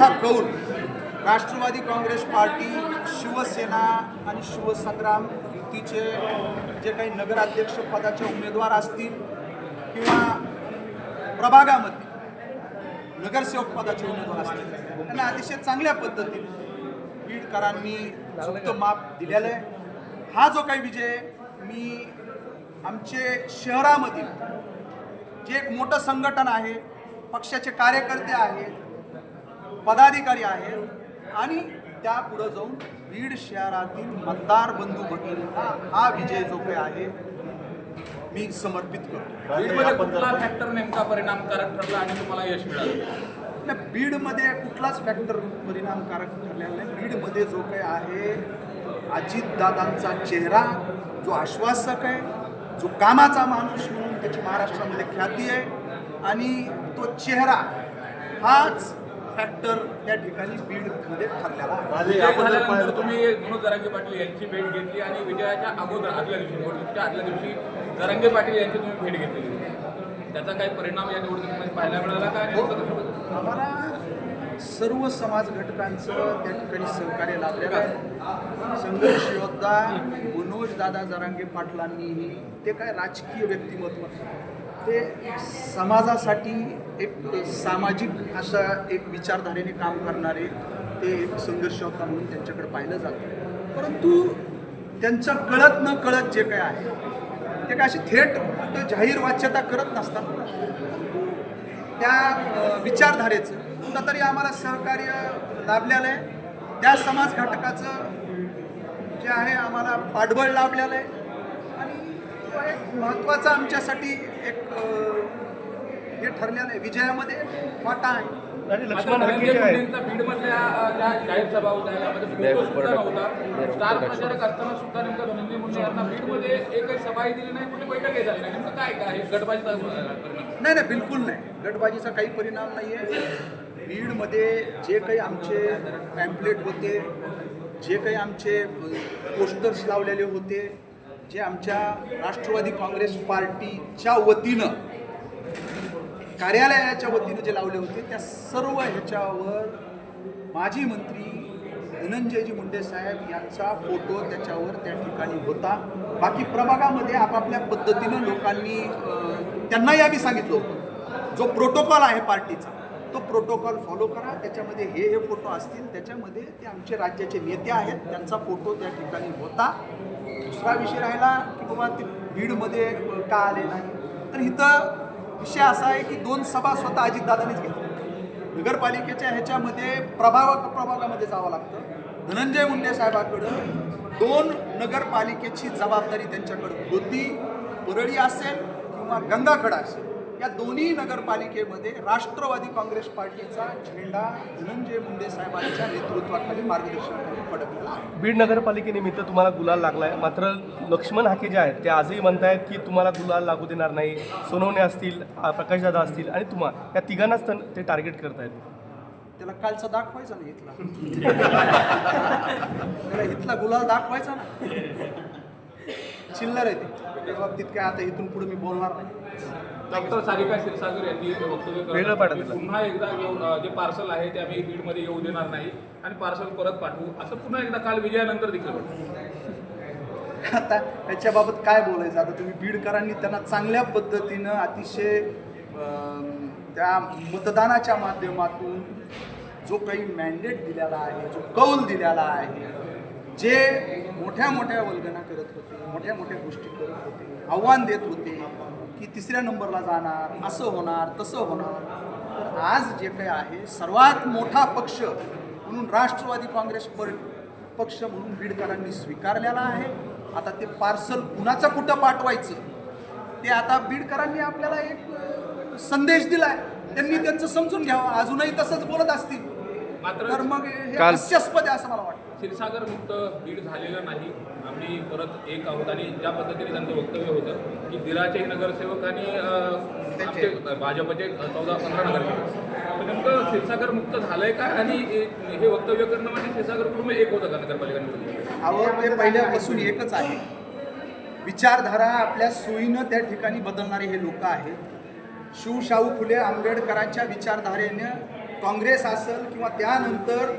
मोठा कौल राष्ट्रवादी काँग्रेस पार्टी शिवसेना आणि शिवसंग्राम युतीचे जे काही नगराध्यक्ष पदाचे उमेदवार असतील किंवा प्रभागामध्ये नगरसेवक पदाचे उमेदवार असतील त्यांना अतिशय चांगल्या पद्धतीने बीडकरांनी झुकतं माप दिलेलं आहे. हा जो काही विजय मी आमचे शहरामधील जे एक मोठं संघटन आहे पक्षाचे कार्यकर्ते आहेत पदाधिकारी आहेत. आणि त्या पुढं जाऊन बीड शहरातील मतदार बंधू भगिनींना हा विजय जो काही आहे. मी समर्पित करतो. कुठला फॅक्टर नेमका परिणामकारक ठरला आणि तुम्हाला यश मिळालं? नाही, बीडमध्ये कुठलाच फॅक्टर परिणामकारक ठरलेला नाही. बीडमध्ये जो काही आहे अजितदादांचा चेहरा जो आश्वासक आहे जो कामाचा माणूस म्हणून त्याची महाराष्ट्रामध्ये ख्याती आहे. आणि तो चेहरा हाच फॅक्टर त्या ठिकाणी बीडमध्ये ठरलेला तुम्ही मनोज जरांगे पाटील यांची भेट घेतली आणि विजयाच्या अगोदर आदल्या दिवशी निवडणुकीच्या आदल्या दिवशी जरांगे पाटील यांची तुम्ही भेट घेतली त्याचा काही परिणाम या निवडणुकीमध्ये पाहायला मिळाला का कसं? आम्हाला सर्व समाज घटकांचं त्या ठिकाणी सहकार्य लाभलेलं आहे संघर्ष योद्धा मनोज दादा जरांगे पाटलांनीही ते काय राजकीय व्यक्तिमत्व. ते समाजासाठी एक सामाजिक अशा एक विचारधारेने काम करणारे ते एक संघर्ष होता म्हणून त्यांच्याकडे पाहिलं जातं. परंतु त्यांचं कळत न कळत जे काय आहे ते काय अशी थेट कुठं जाहीर वाच्यता करत नसतात. त्या विचारधारेचं विचारधारेचं कुठंतरी आम्हाला सहकार्य लाभलेलं आहे. त्या समाज घटकाचं जे आहे आम्हाला पाठबळ लाभलेलं आहे. महत्त्वाचा आमच्यासाठी एक हे ठरलेलं आहे विजयामध्ये वाटा आहे. लक्ष्मण बीडमधल्या जाहीर सभा होत्या यामध्ये सुद्धा नव्हता स्टार प्रचारक असताना सुद्धा नेमका धनंजय मुंडे यांना बीडमध्ये एकही सभाही दिली नाही कुठे बैठकही झाली नाही. नेमकं काय काय गटबाजीचा परिणाम. नाही नाही बिलकुल नाही. गटबाजीचा काही परिणाम नाही आहे बीडमध्ये जे काही आमचे पॅम्पलेट होते जे काही आमचे पोस्टर्स लावलेले होते जे आमच्या राष्ट्रवादी काँग्रेस पार्टीच्या वतीनं कार्यालयाच्या वतीनं जे लावले होते त्या सर्व ह्याच्यावर माजी मंत्री धनंजयजी मुंडे साहेब यांचा फोटो त्याच्यावर त्या ठिकाणी होता. बाकी प्रभागामध्ये आपापल्या पद्धतीनं लोकांनी त्यांनाही आम्ही सांगितलं होतं. जो प्रोटोकॉल आहे पार्टीचा तो प्रोटोकॉल फॉलो करा. त्याच्यामध्ये हे हे फोटो असतील त्याच्यामध्ये ते आमचे राज्याचे नेते आहेत त्यांचा फोटो त्या ठिकाणी होता. दुसरा विषय राहिला की बाबा ते बीडमध्ये का आले नाही? तर इथं विषय असा आहे की दोन सभा स्वतः अजितदादांनीच घेतल्या. नगरपालिकेच्या ह्याच्यामध्ये प्रभावक प्रभागामध्ये जावं लागतं. धनंजय मुंडे साहेबाकडं दोन नगरपालिकेची जबाबदारी त्यांच्याकडं होती. परळी असेल किंवा गंगाखडा असेल. या दोन्ही नगरपालिकेमध्ये राष्ट्रवादी काँग्रेस पार्टीचा झेंडा धनंजय मुंडे साहेबांच्या नेतृत्वाखाली मार्गदर्शनाखाली फडकलेला आहे. बीड नगरपालिकेनिमित्त तुम्हाला गुलाल लागलाय. मात्र लक्ष्मण हाके जे आहेत ते आजही म्हणतायत की तुम्हाला गुलाल लागू देणार नाही. सोनवणे असतील प्रकाशदादा असतील आणि तुम्हा या तिघांनाच ते टार्गेट करतायत. त्याला कालचा दाखवायचा ना इथला. त्याला इथला गुलाल दाखवायचा ना. चिल्लर आहे ते. बाबतीत काय आता इथून पुढे मी बोलणार नाही. डॉक्टर सारिका क्षीरसागर यांनी हे वक्तव्य करत. पुन्हा एकदा येऊन जे पार्सल आहे ते आम्ही बीडमध्ये येऊ देणार नाही आणि पार्सल परत पाठवू असं पुन्हा एकदा काल विजयानंतर घडलं. आता याच्याबाबत काय बोलायचं आता तुम्ही बीडकरांनी त्यांना चांगल्या पद्धतीनं अतिशय त्या मतदानाच्या माध्यमातून जो काही मॅन्डेट दिलेला आहे जो कौल दिलेला आहे जे मोठ्या मोठ्या वल्गना करत होते मोठ्या मोठ्या गोष्टी करत होते आव्हान देत होते की तिसऱ्या नंबरला जाणार असं होणार तसं होणार. तर आज जे काही आहे सर्वात मोठा पक्ष म्हणून राष्ट्रवादी काँग्रेस पर पक्ष म्हणून बीडकरांनी स्वीकारलेला आहे. आता ते पार्सल कुणाचं कुठं पाठवायचं? ते आता बीडकरांनी आपल्याला एक संदेश दिलाय. त्यांनी त्यांचं समजून घ्यावं. अजूनही तसंच बोलत असतील. मात्र तर मग हे हास्यास्पद आहे असं मला वाटतं. क्षीरसागर मुक्त बीड झालेलं नाही. आम्ही परत एक आहोत आणि ज्या पद्धतीने त्यांचं वक्तव्य होतं की दिराचे नगरसेवक आणि भाजपचे चौदा पंधरा नगरसेवक. तर नेमकं क्षीरसागर मुक्त झालंय का? आणि हे वक्तव्य करणं म्हणजे क्षीरसागर कुटुंब एक होतं का नगरपालिका निवडणुकीत? अहो ते पहिल्यापासून एकच आहे. विचारधारा आपल्या सोयीनं त्या ठिकाणी बदलणारे हे लोक आहेत. शिवशाहू फुले आंबेडकरांच्या विचारधारेनं काँग्रेस असेल किंवा त्यानंतर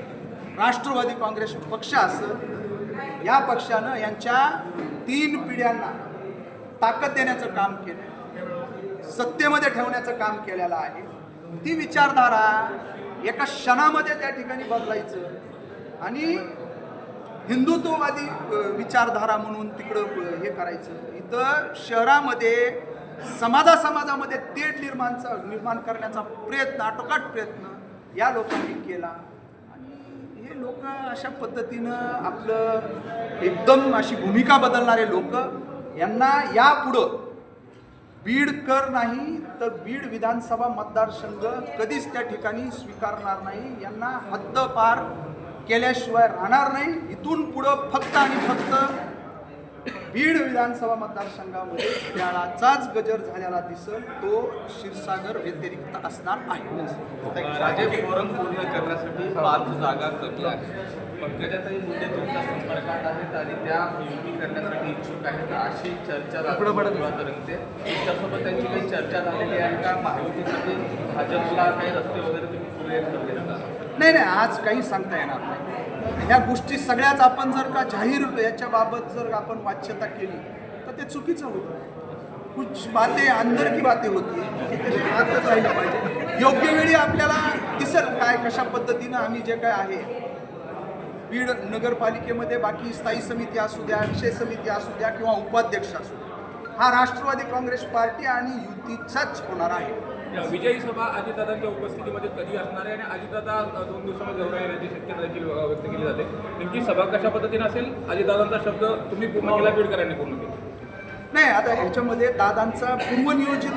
राष्ट्रवादी काँग्रेस पक्ष असं या पक्षानं यांच्या तीन पिढ्यांना ताकद देण्याचं काम केलं सत्तेमध्ये ठेवण्याचं काम केलेलं आहे. ती विचारधारा एका क्षणामध्ये त्या ठिकाणी बदलायचं आणि हिंदुत्ववादी विचारधारा म्हणून तिकडं हे करायचं. इथं शहरामध्ये समाजा समाजामध्ये तेढ निर्माणचा निर्माण करण्याचा प्रयत्न आटोकाट प्रयत्न या लोकांनी केला. हे लोक अशा पद्धतीनं आपलं एकदम अशी भूमिका बदलणारे लोक यांना यापुढं बीडकर नाही तर बीड विधानसभा मतदारसंघ कधीच त्या ठिकाणी स्वीकारणार नाही. यांना हद्दपार केल्याशिवाय राहणार नाही. इथून पुढं फक्त आणि फक्त बीड विधानसभा मतदारसंघामध्ये त्यालाचाच गजर झालेला दिसल तो क्षीरसागर व्यतिरिक्त असणार आहे. राजे फोरम पूर्ण करण्यासाठी पाच जागा कमी आहेत पंकजाताई मुंडे तुमच्या संपर्कात आहेत आणि त्या युती करण्यासाठी इच्छुक आहेत अशी चर्चा राजकारणात रंगते तुमच्यासोबत त्यांची काही चर्चा झालेली आहे का? महायुतीसाठी भाजपला काही रस्ते वगैरे तुम्ही पुढे नाही नाही आज काही सांगता येणार नाही. ह्या गोष्टी सगळ्याच आपण जर का जाहीर याच्याबाबत जर आपण वाच्यता केली तर ते चुकीचं होतं. कुछ बातें अंदर की बातें होती आतच राहिलं पाहिजे. योग्य वेळी आपल्याला दिसेल काय कशा पद्धतीनं आम्ही जे काय आहे. बीड नगरपालिकेमध्ये बाकी स्थायी समिती असू द्या विषय समिती असू द्या किंवा उपाध्यक्ष असू द्या हा राष्ट्रवादी काँग्रेस पार्टी आणि युतीचाच होणार आहे. विजयी सभा अजितदादांच्या उपस्थितीमध्ये कधी असणार आहे? आणि अजितदादा दोन दिवसामध्ये दौरा येण्याची शक्यता देखील व्यक्त केली जाते. नेमकी सभा कशा पद्धतीने असेल? अजितदादांचा शब्द तुम्ही पूर्ण केला बीडकरांनी पूर्ण केला? नाही आता ह्याच्यामध्ये दादांचा पूर्वनियोजित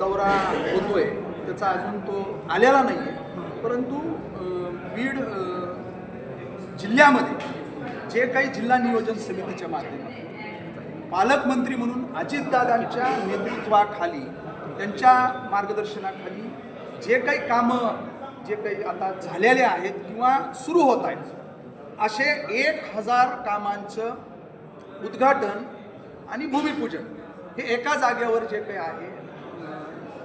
दौरा होतोय. त्याचा अजून तो आलेला नाही आहे परंतु बीड जिल्ह्यामध्ये जे काही जिल्हा नियोजन समितीच्या माध्यमातून पालकमंत्री म्हणून अजितदादांच्या नेतृत्वाखाली त्यांच्या मार्गदर्शनाखाली जे काही कामं जे काही आता झालेले आहेत किंवा सुरू होत आहेत असे एक हजार कामांचं उद्घाटन आणि भूमिपूजन हे एका जागेवर जे काही आहे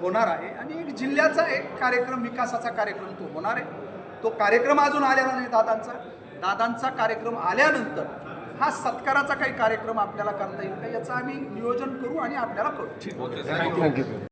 होणार आहे. आणि एक जिल्ह्याचा एक कार्यक्रम विकासाचा कार्यक्रम तो होणार आहे. तो कार्यक्रम अजून आलेला नाही दादांचा. दादांचा कार्यक्रम आल्यानंतर हा सत्काराचा काही कार्यक्रम आपल्याला करता येईल का याचं आम्ही नियोजन करू आणि आपल्याला करू. Okay thank you